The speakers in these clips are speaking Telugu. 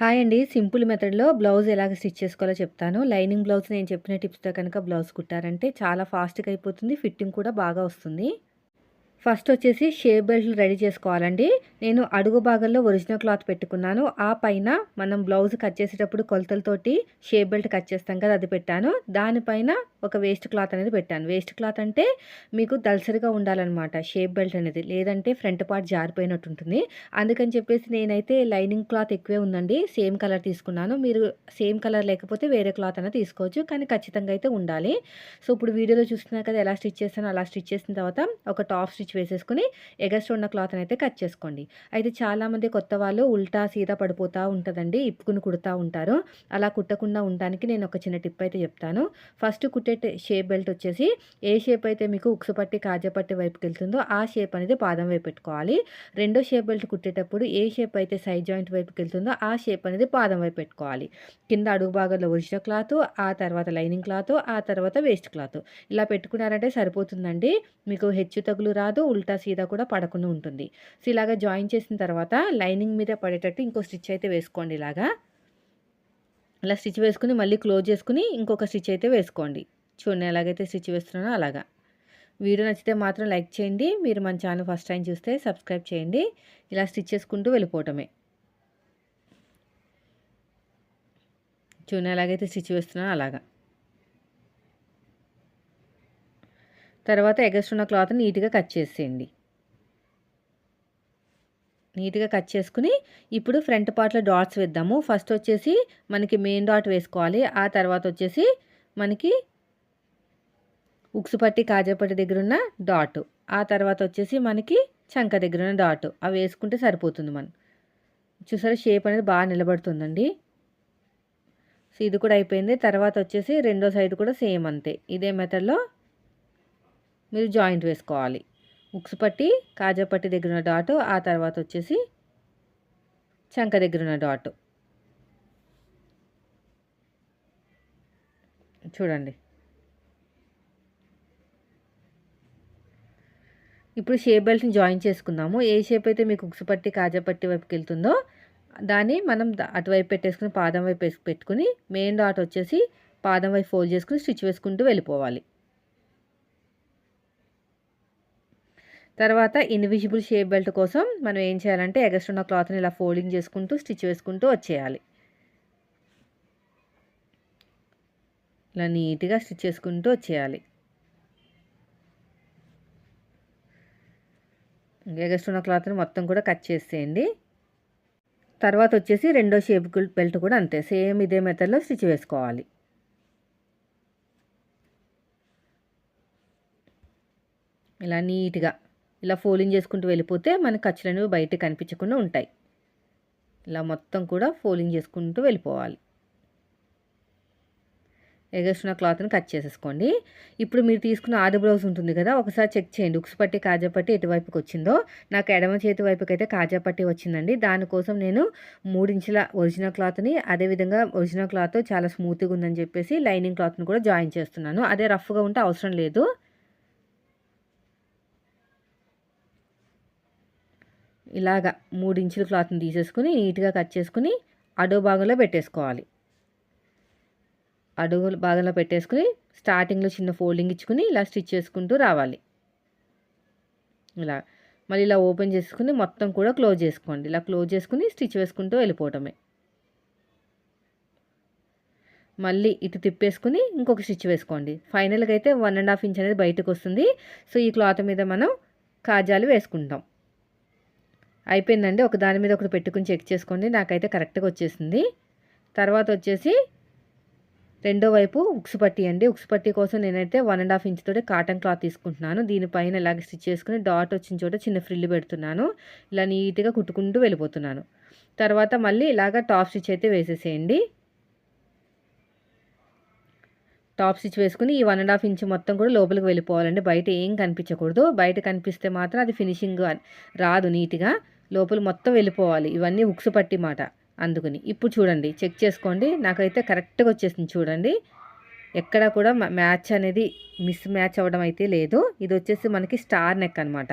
హాయ్ అండి సింపుల్ మెథడ్‌లో బ్లౌజ్ ఎలాగ స్టిచ్ చేసుకోవాలో చెప్తాను. లైనింగ్ బ్లౌజ్ నేను చెప్పిన టిప్స్‌తో కనుక బ్లౌజ్ కుట్టారంటే చాలా ఫాస్ట్‌గా అయిపోతుంది. ఫిట్టింగ్ కూడా బాగా వస్తుంది. ఫస్ట్ వచ్చేసి షేప్ బెల్ట్లు రెడీ చేసుకోవాలండి. నేను అడుగు భాగంలో ఒరిజినల్ క్లాత్ పెట్టుకున్నాను. ఆ పైన మనం బ్లౌజ్ కట్ చేసేటప్పుడు కొలతలతోటి షేప్ బెల్ట్ కట్ చేస్తాం కదా! అది పెట్టాను. దానిపైన ఒక వేస్ట్ క్లాత్ అనేది పెట్టాను. వేస్ట్ క్లాత్ అంటే మీకు దల్సరిగా ఉండాలన్నమాట షేప్ బెల్ట్ అనేది. లేదంటే ఫ్రంట్ పార్ట్ జారిపోయినట్టు ఉంటుంది. అందుకని చెప్పేసి నేనైతే లైనింగ్ క్లాత్ ఎక్కువే ఉందండి. సేమ్ కలర్ తీసుకున్నాను. మీరు సేమ్ కలర్ లేకపోతే వేరే క్లాత్ అనేది తీసుకోవచ్చు. కానీ ఖచ్చితంగా అయితే ఉండాలి. సో, ఇప్పుడు వీడియోలో చూస్తున్నారు కదా! ఎలా స్టిచ్ చేస్తాను అలా స్టిచ్ చేసిన తర్వాత ఒక టాప్ స్టిచ్ వేసేసుకొని ఎగస్ట్ ఉన్న క్లాత్‌ని అయితే కట్ చేసుకోండి. అయితే చాలామంది కొత్త వాళ్ళు ఉల్టా సీదా పడిపోతూ ఉంటుందండి ఇప్పుకుని కుడతా ఉంటారు. అలా కుట్టకుండా ఉండడానికి నేను ఒక చిన్న టిప్ అయితే చెప్తాను. ఫస్ట్ కుట్టే షేప్ బెల్ట్ వచ్చేసి ఏ షేప్ అయితే మీకు ఉక్సు పట్టి, కాజపట్టి వైపుకి వెళ్తుందో ఆ షేప్ అనేది పాదం వైపు పెట్టుకోవాలి. రెండో షేప్ బెల్ట్ కుట్టేటప్పుడు ఏ షేప్ అయితే సైడ్ జాయింట్ వైపుకెళ్తుందో ఆ షేప్ అనేది పాదం వైపు పెట్టుకోవాలి. కింద అడుగు భాగంలో ఒరిజినల్ క్లాత్, ఆ తర్వాత లైనింగ్ క్లాత్, ఆ తర్వాత వేస్ట్ క్లాత్. ఇలా పెట్టుకున్నారంటే సరిపోతుందండి. మీకు హెచ్చు తగులు రాదు. ఉల్టా సీదా కూడా పడకుండా ఉంటుంది. సో, ఇలాగ జాయిన్ చేసిన తర్వాత లైనింగ్ మీద పడేటట్టు ఇంకో స్టిచ్ అయితే వేసుకోండి ఇలాగా. ఇలా స్టిచ్ వేసుకుని మళ్ళీ క్లోజ్ చేసుకుని ఇంకొక స్టిచ్ అయితే వేసుకోండి. చూడండి ఎలాగైతే స్టిచ్ వేస్తున్నానో అలాగా. వీడియో నచ్చితే మాత్రం లైక్ చేయండి. మీరు మన ఛానల్ ఫస్ట్ టైం చూస్తే సబ్స్క్రైబ్ చేయండి. ఇలా స్టిచ్ చేసుకుంటూ వెళ్ళిపోవటమే. చూడండి ఎలాగైతే స్టిచ్ వేస్తున్నానో అలాగా. తర్వాత ఎగస్ట్రా ఉన్న క్లాత్‌ని నీట్‌గా కట్ చేసేయండి. నీట్‌గా కట్ చేసుకుని ఇప్పుడు ఫ్రంట్ పార్ట్‌లో డాట్స్ వేద్దాము. ఫస్ట్ వచ్చేసి మనకి మెయిన్ డాట్ వేసుకోవాలి. ఆ తర్వాత వచ్చేసి మనకి ఉక్సు పట్టి, కాజాపట్టి దగ్గర ఉన్న డాట్. ఆ తర్వాత వచ్చేసి మనకి చంక దగ్గర ఉన్న డాట్. అవి వేసుకుంటే సరిపోతుంది మనం. చూసారా షేప్ అనేది బాగా నిలబడుతుందండి. సో, ఇది కూడా అయిపోయింది. తర్వాత వచ్చేసి రెండో సైడ్ కూడా సేమ్ అంతే. ఇదే మెథడ్‌లో మీరు జాయింట్ వేసుకోవాలి. ఉక్స్ పట్టి, కాజా పట్టి దగ్గరున్న డాట్. ఆ తర్వాత వచ్చేసి చంక దగ్గర ఉన్న డాట్. చూడండి. ఇప్పుడు షేప్ బెల్ట్‌ని జాయిన్ చేసుకుందాము. ఏ షేప్ అయితే మీకు ఉక్సు పట్టి, కాజా పట్టి వైపుకెళ్తుందో దాన్ని మనం అటువైపు పెట్టేసుకొని పాదం వైపు పెట్టుకుని మెయిన్ డాట్ వచ్చేసి పాదం వైపు ఫోల్డ్ చేసుకుని స్టిచ్ వేసుకుంటూ వెళ్ళిపోవాలి. తర్వాత ఇన్విజిబుల్ షేప్ బెల్ట్ కోసం మనం ఏం చేయాలంటే ఎగస్ట్ ఉన్న క్లాత్‌ని ఇలా ఫోల్డింగ్ చేసుకుంటూ స్టిచ్ వేసుకుంటూ వచ్చేయాలి. ఇలా నీట్‌గా స్టిచ్ చేసుకుంటూ వచ్చేయాలి. ఎగస్ట్ ఉన్న క్లాత్‌ని మొత్తం కూడా కట్ చేసేయండి. తర్వాత వచ్చేసి రెండో షేప్ బెల్ట్ కూడా అంతే. సేమ్ ఇదే మెథడ్‌లో స్టిచ్ వేసుకోవాలి. ఇలా నీట్‌గా ఇలా ఫోలింగ్ చేసుకుంటూ వెళ్ళిపోతే మనకు ఖర్చులనేవి బయట కనిపించకుండా ఉంటాయి. ఇలా మొత్తం కూడా ఫోలింగ్ చేసుకుంటూ వెళ్ళిపోవాలి. ఎగస్ట్రా క్లాత్‌ని కట్ చేసేసుకోండి. ఇప్పుడు మీరు తీసుకున్న ఆది బ్లౌజ్ ఉంటుంది కదా! ఒకసారి చెక్ చేయండి. ఉక్సు పట్టి, కాజా పట్టి ఎటువైపుకి వచ్చిందో. నాకు ఎడమ చేతి వైపుకైతే కాజా పట్టి వచ్చిందండి. దానికోసం నేను 3 ఇంచుల ఒరిజినల్ క్లాత్‌ని అదేవిధంగా ఒరిజినల్ క్లాత్ చాలా స్మూత్‌గా ఉందని చెప్పేసి లైనింగ్ క్లాత్‌ని కూడా జాయిన్ చేస్తున్నాను. అదే రఫ్‌గా ఉంటే అవసరం లేదు. ఇలాగ మూడు ఇంచుల క్లాత్‌ని తీసేసుకొని నీట్‌గా కట్ చేసుకుని అడుగు భాగంలో పెట్టేసుకోవాలి. అడుగు భాగంలో పెట్టేసుకొని స్టార్టింగ్‌లో చిన్న ఫోల్డింగ్ ఇచ్చుకొని ఇలా స్టిచ్ చేసుకుంటూ రావాలి. ఇలా. మళ్ళీ ఇలా ఓపెన్ చేసుకుని మొత్తం కూడా క్లోజ్ చేసుకోండి. ఇలా క్లోజ్ చేసుకొని స్టిచ్ వేసుకుంటూ వెళ్ళిపోవటమే. మళ్ళీ ఇటు తిప్పేసుకొని ఇంకొక స్టిచ్ వేసుకోండి. ఫైనల్‌గా అయితే వన్ అండ్ హాఫ్ ఇంచ్ అనేది బయటకొస్తుంది. సో, ఈ క్లాత్ మీద మనం కాజాలు వేసుకుంటాం. అయిపోయిందండి. ఒక దాని మీద ఒకటి పెట్టుకుని చెక్ చేసుకోండి. నాకైతే కరెక్ట్‌గా వచ్చేసింది. తర్వాత వచ్చేసి రెండో వైపు ఉక్సు పట్టి అండి. ఉక్సు పట్టి కోసం నేనైతే వన్ అండ్ హాఫ్ ఇంచ్ తోటి కాటన్ క్లాత్ తీసుకుంటున్నాను. దీనిపైన ఇలాగ స్టిచ్ చేసుకుని డాట్ వచ్చిన చోట చిన్న ఫ్రిల్ పెడుతున్నాను. ఇలా నీట్‌గా కుట్టుకుంటూ వెళ్ళిపోతున్నాను. తర్వాత మళ్ళీ ఇలాగ టాప్ స్టిచ్ అయితే వేసేసేయండి. టాప్ స్టిచ్ వేసుకొని ఈ వన్ అండ్ హాఫ్ ఇంచ్ మొత్తం కూడా లోపలికి వెళ్ళిపోవాలండి. బయట ఏం కనిపించకూడదు. బయట కనిపిస్తే మాత్రం అది ఫినిషింగ్ రాదు నీట్‌గా. లోపల మొత్తం వెళ్ళిపోవాలి. ఇవన్నీ ఉక్సు పట్టి మాట. అందుకని. ఇప్పుడు చూడండి చెక్ చేసుకోండి. నాకైతే కరెక్ట్‌గా వచ్చేసింది చూడండి. ఎక్కడ కూడా మ్యాచ్ అనేది మిస్ మ్యాచ్ అవ్వడం అయితే లేదు. ఇది వచ్చేసి మనకి స్టార్ నెక్ అనమాట.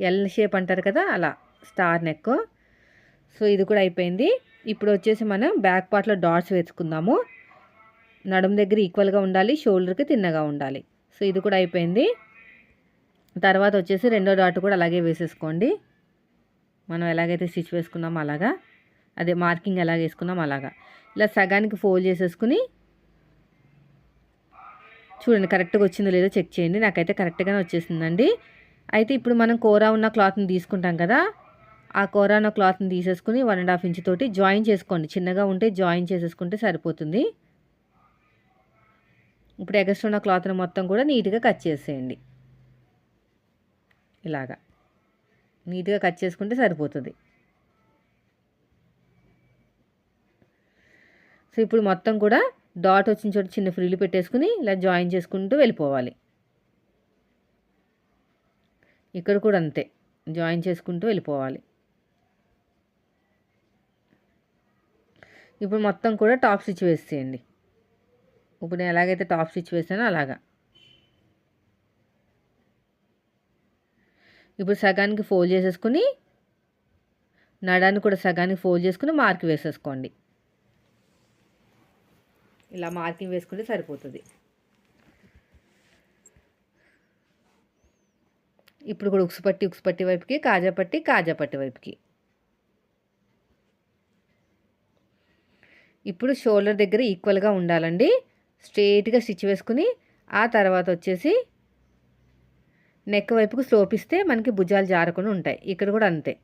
ఎల్ షేప్ అంటారు కదా! అలా స్టార్ నెక్. సో ఇది కూడా అయిపోయింది ఇప్పుడు వచ్చేసి మనం బ్యాక్ పార్ట్లో డాట్స్ వేసుకుందాము నడుము దగ్గర ఈక్వల్గా ఉండాలి షోల్డర్కి తిన్నగా ఉండాలి సో ఇది కూడా అయిపోయింది తర్వాత వచ్చేసి రెండో డాట్ కూడా అలాగే వేసేసుకోండి మనం ఎలాగైతే స్టిచ్ వేసుకున్నామో అలాగా అదే మార్కింగ్ ఎలాగ వేసుకున్నాం అలాగా. ఇలా సగానికి ఫోల్డ్ చేసేసుకుని చూడండి కరెక్ట్గా వచ్చిందో లేదో చెక్ చేయండి. నాకైతే కరెక్ట్గానే వచ్చేసిందండి. అయితే ఇప్పుడు మనం కూర ఉన్న క్లాత్ని తీసుకుంటాం కదా ఆ కూర ఉన్న క్లాత్ని తీసేసుకుని వన్ అండ్ హాఫ్ ఇంచ్ తోటి జాయిన్ చేసుకోండి. చిన్నగా ఉంటే జాయిన్ చేసేసుకుంటే సరిపోతుంది. ఇప్పుడు ఎగస్ట్రా ఉన్న క్లాత్ని మొత్తం కూడా నీట్గా కట్ చేసేయండి. ఇలాగా. నీట్గా కట్ చేసుకుంటే సరిపోతుంది. సో ఇప్పుడు మొత్తం కూడా డాట్ వచ్చిన చోట చిన్న ఫ్రీలు పెట్టేసుకుని ఇలా జాయిన్ చేసుకుంటూ వెళ్ళిపోవాలి. ఇక్కడ కూడా అంతే. జాయిన్ చేసుకుంటూ వెళ్ళిపోవాలి. ఇప్పుడు మొత్తం కూడా టాప్ స్టిచ్ వేసేయండి. ఇప్పుడు నేను ఎలాగైతే టాప్ స్టిచ్ వేసానో అలాగా. ఇప్పుడు సగానికి ఫోల్డ్ చేసేసుకుని నడాన్ని కూడా సగానికి ఫోల్డ్ చేసుకుని మార్క్ వేసేసుకోండి. ఇలా మార్కింగ్ వేసుకుంటే సరిపోతుంది. ఇప్పుడు కూడా ఉక్సుపట్టి ఉక్సుపట్టి వైపుకి కాజాపట్టి కాజాపట్టి వైపుకి. ఇప్పుడు షోల్డర్ దగ్గర ఈక్వల్గా ఉండాలండి. స్ట్రేట్గా స్టిచ్ వేసుకుని ఆ తర్వాత వచ్చేసి నెక్ వైపుకు స్లోపిస్తే మనకి భుజాలు జారకుండా ఉంటాయి. ఇక్కడ కూడా అంతే.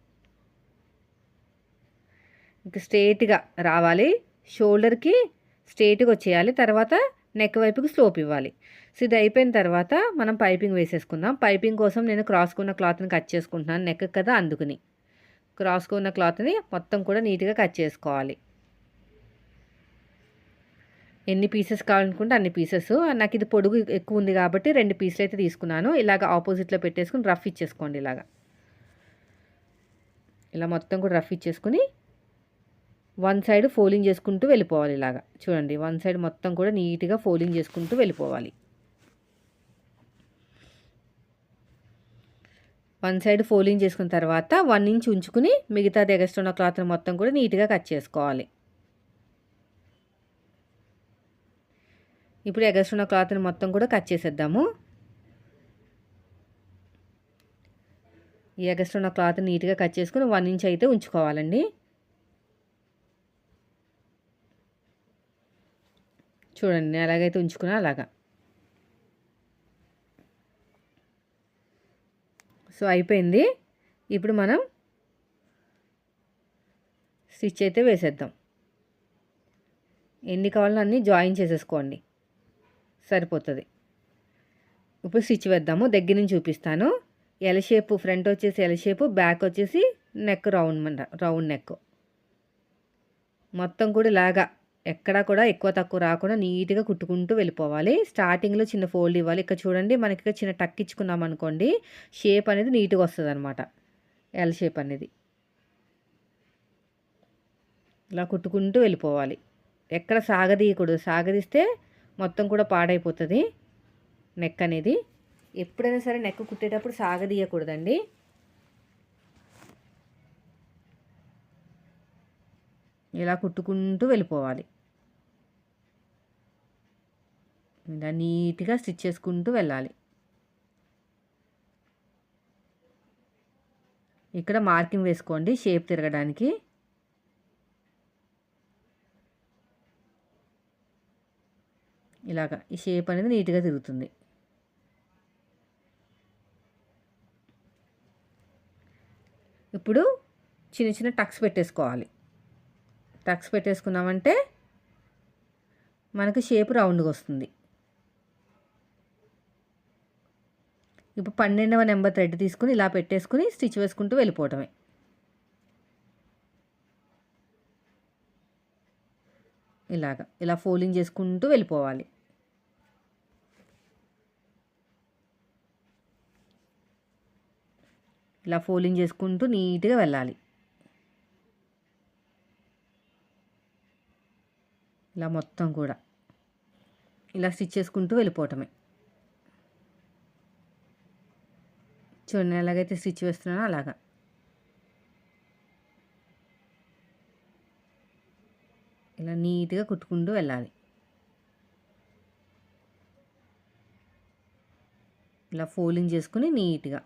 ఇంక స్ట్రేట్గా రావాలి. షోల్డర్కి స్ట్రేట్గా వచ్చేయాలి. తర్వాత నెక్ వైపుకి స్లోప్ ఇవ్వాలి. సో ఇది అయిపోయిన తర్వాత మనం పైపింగ్ వేసేసుకుందాం. పైపింగ్ కోసం నేను క్రాస్గా ఉన్న క్లాత్ని కట్ చేసుకుంటున్నాను. నెక్ కదా అందుకుని. క్రాస్కున్న ఉన్న క్లాత్ని మొత్తం కూడా నీట్గా కట్ చేసుకోవాలి. ఎన్ని పీసెస్ కావాలనుకుంటే అన్ని పీసెస్. నాకు ఇది పొడుగు ఎక్కువ ఉంది కాబట్టి రెండు పీసులు అయితే తీసుకున్నాను. ఇలాగ ఆపోజిట్లో పెట్టేసుకుని రఫ్ ఇచ్చేసుకోండి ఇలాగా. ఇలా మొత్తం కూడా రఫ్ ఇచ్చేసుకుని వన్ సైడ్ ఫోలింగ్ చేసుకుంటూ వెళ్ళిపోవాలి ఇలాగా. చూడండి వన్ సైడ్ మొత్తం కూడా నీట్గా ఫోలింగ్ చేసుకుంటూ వెళ్ళిపోవాలి. వన్ సైడ్ ఫోలింగ్ చేసుకున్న తర్వాత వన్ ఇంచ్ ఉంచుకుని మిగతా ఉన్న క్లాత్ని మొత్తం కూడా నీట్గా కట్ చేసుకోవాలి. ఇప్పుడు ఉన్న క్లాత్ని మొత్తం కూడా కట్ చేసేద్దాము. ఈ ఉన్న క్లాత్ నీట్గా కట్ చేసుకుని వన్ ఇంచ్ అయితే ఉంచుకోవాలండి. చూడండి నేను ఎలాగైతే ఉంచుకున్నా అలాగా. సో అయిపోయింది. ఇప్పుడు మనం స్టిచ్ అయితే వేసేద్దాం. ఎన్ని కావాలో అన్నీ జాయిన్ చేసేసుకోండి. సరిపోతుంది. ఇప్పుడు స్టిచ్ వేద్దాము దగ్గర నుంచి చూపిస్తాను. ఎల్ షేప్ ఫ్రంట్ వచ్చేసి ఎల్ షేప్ బ్యాక్ వచ్చేసి నెక్ రౌండ్ రౌండ్ నెక్ మొత్తం కూడా ఇలాగా ఎక్కడా కూడా ఎక్కువ తక్కువ రాకుండా నీట్గా కుట్టుకుంటూ వెళ్ళిపోవాలి. స్టార్టింగ్లో చిన్న ఫోల్డ్ ఇవ్వాలి. ఇక్కడ చూడండి మనకి చిన్న టక్ ఇచ్చుకున్నాం అనుకోండి షేప్ అనేది నీట్గా వస్తుంది అనమాట ఎల్ షేప్ అనేది. ఇలా కుట్టుకుంటూ వెళ్ళిపోవాలి. ఎక్కడ సాగదీయకూడదు. సాగదీస్తే మొత్తం కూడా పాడైపోతుంది. నెక్ అనేది. ఎప్పుడైనా సరే నెక్ కుట్టేటప్పుడు సాగదీయకూడదండి. ఇలా కుట్టుకుంటూ వెళ్ళిపోవాలి. ఇలా నీట్గా స్టిచ్ చేసుకుంటూ వెళ్ళాలి. ఇక్కడ మార్కింగ్ వేసుకోండి షేప్ తిరగడానికి. ఇలాగా ఈ షేప్ అనేది నీట్గా తిరుగుతుంది. ఇప్పుడు చిన్న చిన్న టక్స్ పెట్టేసుకోవాలి. టక్స్ పెట్టేసుకున్నామంటే మనకి షేప్ రౌండ్గా వస్తుంది. ఇప్పుడు పన్నెండవ నెంబర్ థ్రెడ్ తీసుకుని ఇలా పెట్టేసుకుని స్టిచ్ వేసుకుంటూ వెళ్ళిపోవటమే. ఇలాగా ఇలా ఫోల్డింగ్ చేసుకుంటూ వెళ్ళిపోవాలి. ఇలా ఫోల్డింగ్ చేసుకుంటూ నీట్గా వెళ్ళాలి. ఇలా మొత్తం కూడా. ఇలా స్టిచ్ చేసుకుంటూ వెళ్ళిపోవటమే. చూడండి ఎలాగైతే స్టిచ్ వేస్తున్నానో అలాగా. ఇలా నీట్గా కుట్టుకుంటూ వెళ్ళాలి. ఇలా ఫోల్డింగ్ చేసుకుని నీట్గా.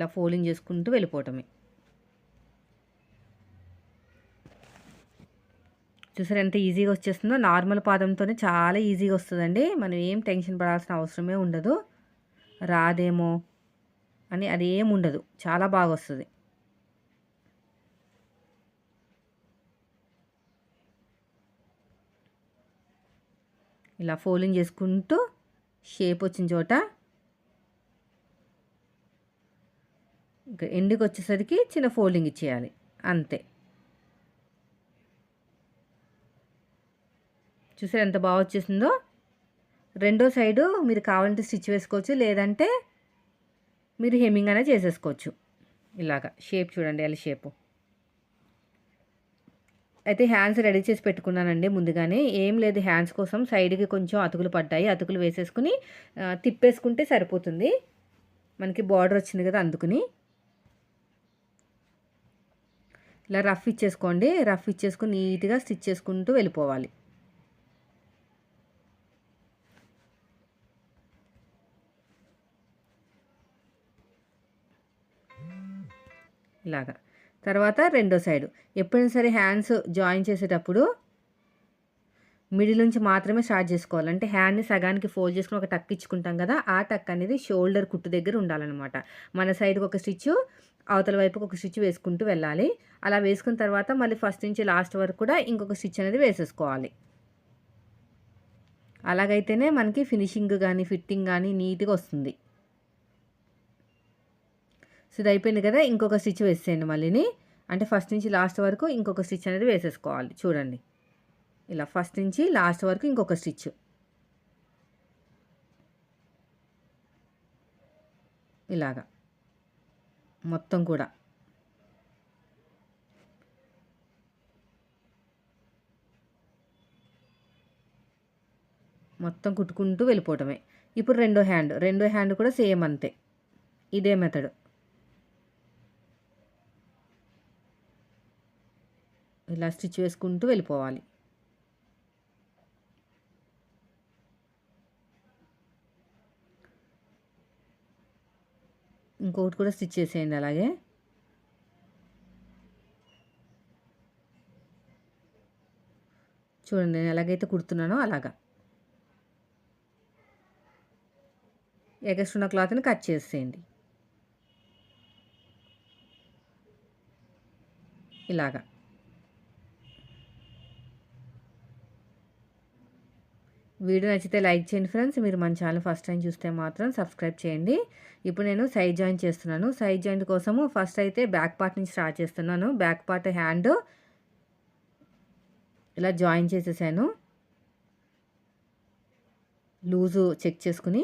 ఇలా ఫోల్డింగ్ చేసుకుంటూ వెళ్ళిపోవటమే. చూసారు ఎంత ఈజీగా వచ్చేస్తుందో? నార్మల్ పాదంతోనే చాలా ఈజీగా వస్తుందండి. మనం ఏం టెన్షన్ పడాల్సిన అవసరమే ఉండదు. రాదేమో అని అది ఏం ఉండదు. చాలా బాగా వస్తుంది. ఇలా ఫోల్డింగ్ చేసుకుంటూ షేప్ వచ్చిన చోట ఎండుకు వచ్చేసరికి చిన్న ఫోల్డింగ్ ఇచ్చేయాలి. అంతే. చూసారు ఎంత బాగా వచ్చేసిందో? రెండో సైడు మీరు కావాలంటే స్టిచ్ వేసుకోవచ్చు లేదంటే మీరు హెమ్మింగ్ అనేది చేసేసుకోవచ్చు. ఇలాగా షేప్ చూడండి ఎల్ షేపు. అయితే హ్యాండ్స్ రెడీ చేసి పెట్టుకున్నానండి ముందుగానే. ఏం లేదు హ్యాండ్స్ కోసం సైడ్కి కొంచెం అతుకులు పడ్డాయి. అతుకులు వేసేసుకుని తిప్పేసుకుంటే సరిపోతుంది. మనకి బార్డర్ వచ్చింది కదా అందుకుని. ఇలా రఫ్ ఇచ్చేసుకోండి. రఫ్ ఇచ్చేసుకుని నీట్గా స్టిచ్ చేసుకుంటూ వెళ్ళిపోవాలి. ఇలాగా. తర్వాత రెండో సైడు. ఎప్పుడైనా సరే హ్యాండ్స్ జాయిన్ చేసేటప్పుడు మిడిల్ నుంచి మాత్రమే స్టార్ట్ చేసుకోవాలి. అంటే హ్యాండ్ని సగానికి ఫోల్డ్ చేసుకుని ఒక టక్ ఇచ్చుకుంటాం కదా ఆ టక్ అనేది షోల్డర్ కుట్టు దగ్గర ఉండాలన్నమాట. మన సైడ్కి ఒక స్టిచ్ అవతల వైపుకి ఒక స్టిచ్ వేసుకుంటూ వెళ్ళాలి. అలా వేసుకున్న తర్వాత మళ్ళీ ఫస్ట్ నుంచి లాస్ట్ వరకు కూడా ఇంకొక స్టిచ్ అనేది వేసేసుకోవాలి. అలాగైతేనే మనకి ఫినిషింగ్ కానీ ఫిట్టింగ్ కానీ నీట్గా వస్తుంది. సో ఇది అయిపోయింది కదా ఇంకొక స్టిచ్ వేసేయండి మళ్ళీని. అంటే ఫస్ట్ నుంచి లాస్ట్ వరకు ఇంకొక స్టిచ్ అనేది వేసేసుకోవాలి. చూడండి. ఇలా ఫస్ట్ నుంచి లాస్ట్ వరకు ఇంకొక స్టిచ్. ఇలాగా. మొత్తం కూడా. మొత్తం కుట్టుకుంటూ వెళ్ళిపోవటమే. ఇప్పుడు రెండో హ్యాండ్. రెండో హ్యాండ్ కూడా సేమ్ అంతే. ఇదే మెథడ్. ఇలా స్టిచ్ వేసుకుంటూ వెళ్ళిపోవాలి. ఇంకొకటి కూడా స్టిచ్ చేసేయండి అలాగే. చూడండి నేను ఎలాగైతే కుడుతున్నానో అలాగా. ఎగస్ట్రున్న క్లాత్ని కట్ చేసేయండి. ఇలాగా. వీడియో నచ్చితే లైక్ చేయండి ఫ్రెండ్స్. మీరు మన ఛానల్ ఫస్ట్ టైం చూస్తే మాత్రం సబ్స్క్రైబ్ చేయండి. ఇప్పుడు నేను సైడ్ జాయింట్ చేస్తున్నాను. సైడ్ జాయింట్ కోసము ఫస్ట్ అయితే బ్యాక్ పార్ట్ నుంచి స్టార్ట్ చేస్తున్నాను. బ్యాక్ పార్ట్ హ్యాండ్ ఇలా జాయిన్ చేసేసాను. లూజు చెక్ చేసుకుని.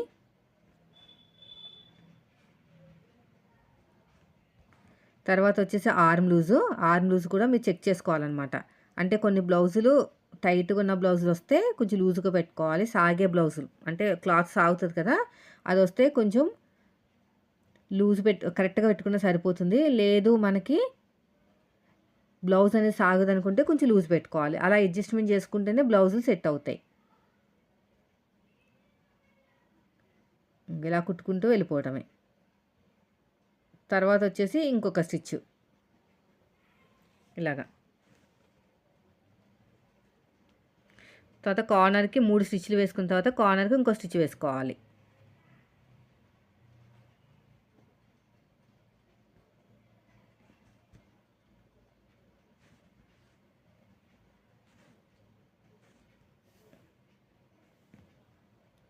తర్వాత వచ్చేసి ఆర్మ్ లూజు. ఆర్మ్ లూజ్ కూడా మీరు చెక్ చేసుకోవాలన్నమాట. అంటే కొన్ని బ్లౌజులు టైట్గా ఉన్న బ్లౌజులు వస్తే కొంచెం లూజ్గా పెట్టుకోవాలి. సాగే బ్లౌజులు. అంటే క్లాత్ సాగుతుంది కదా అది వస్తే కొంచెం లూజ్ పెట్టు కరెక్ట్గా పెట్టుకున్న సరిపోతుంది. లేదు మనకి బ్లౌజ్ అనేది సాగదు అనుకుంటే కొంచెం లూజ్ పెట్టుకోవాలి. అలా అడ్జస్ట్మెంట్ చేసుకుంటేనే బ్లౌజులు సెట్ అవుతాయి. ఇలా కుట్టుకుంటూ వెళ్ళిపోవటమే తర్వాత వచ్చేసి ఇంకొక స్టిచ్. ఇలాగా. తర్వాత కార్నర్కి మూడు స్టిచ్లు వేసుకున్న తర్వాత కార్నర్కి ఇంకో స్టిచ్ వేసుకోవాలి.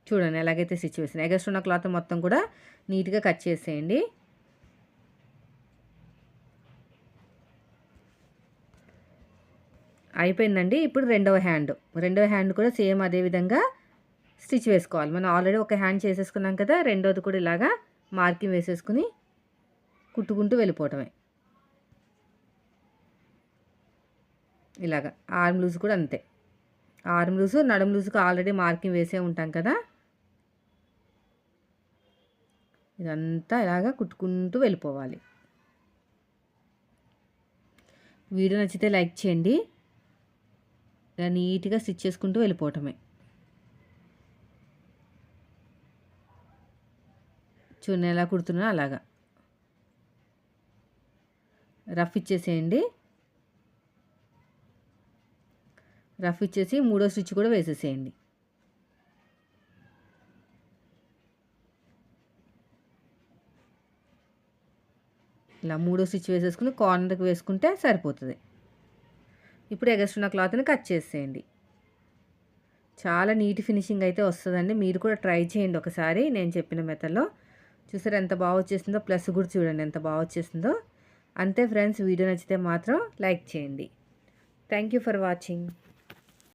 చూడండి ఎలాగైతే స్టిచ్ వేసింది ఎగస్ట్ ఉన్న క్లాత్ మొత్తం కూడా నీట్గా కట్ చేసేయండి. అయిపోయిందండి. ఇప్పుడు రెండవ హ్యాండ్. రెండవ హ్యాండ్ కూడా సేమ్ అదే విధంగా స్టిచ్ వేసుకోవాలి. మనం ఆల్రెడీ ఒక హ్యాండ్ చేసేసుకున్నాం కదా రెండోది కూడా ఇలాగా మార్కింగ్ వేసేసుకుని కుట్టుకుంటూ వెళ్ళిపోవటమే. ఇలాగా ఆర్మ్ లూజ్ కూడా అంతే. ఆర్మ్ లూజ్ నడుము లూజ్కి ఆల్రెడీ మార్కింగ్ వేసే ఉంటాం కదా. ఇదంతా ఇలాగా కుట్టుకుంటూ వెళ్ళిపోవాలి. వీడియో నచ్చితే లైక్ చేయండి. ఇలా నీట్గా స్టిచ్ చేసుకుంటూ వెళ్ళిపోవటమే. చూడండి ఎలా కుడుతున్నా అలాగా. రఫ్ ఇచ్చేసేయండి. రఫ్ ఇచ్చేసి మూడో స్టిచ్ కూడా వేసేసేయండి. ఇలా మూడో స్టిచ్ వేసేసుకుని కార్నర్కి వేసుకుంటే సరిపోతుంది. ఇప్పుడు ఎగస్ట్రున్న క్లాత్ని కట్ చేసేయండి. చాలా నీట్ ఫినిషింగ్ అయితే వస్తుందండి. మీరు కూడా ట్రై చేయండి ఒకసారి. నేను చెప్పిన మెథడ్లో. చూసారు ఎంత బాగా వచ్చేసిందో ప్లస్ కూడా చూడండి ఎంత బాగా వచ్చేసిందో అంతే ఫ్రెండ్స్ వీడియో నచ్చితే మాత్రం లైక్ చేయండి. Thank you for watching.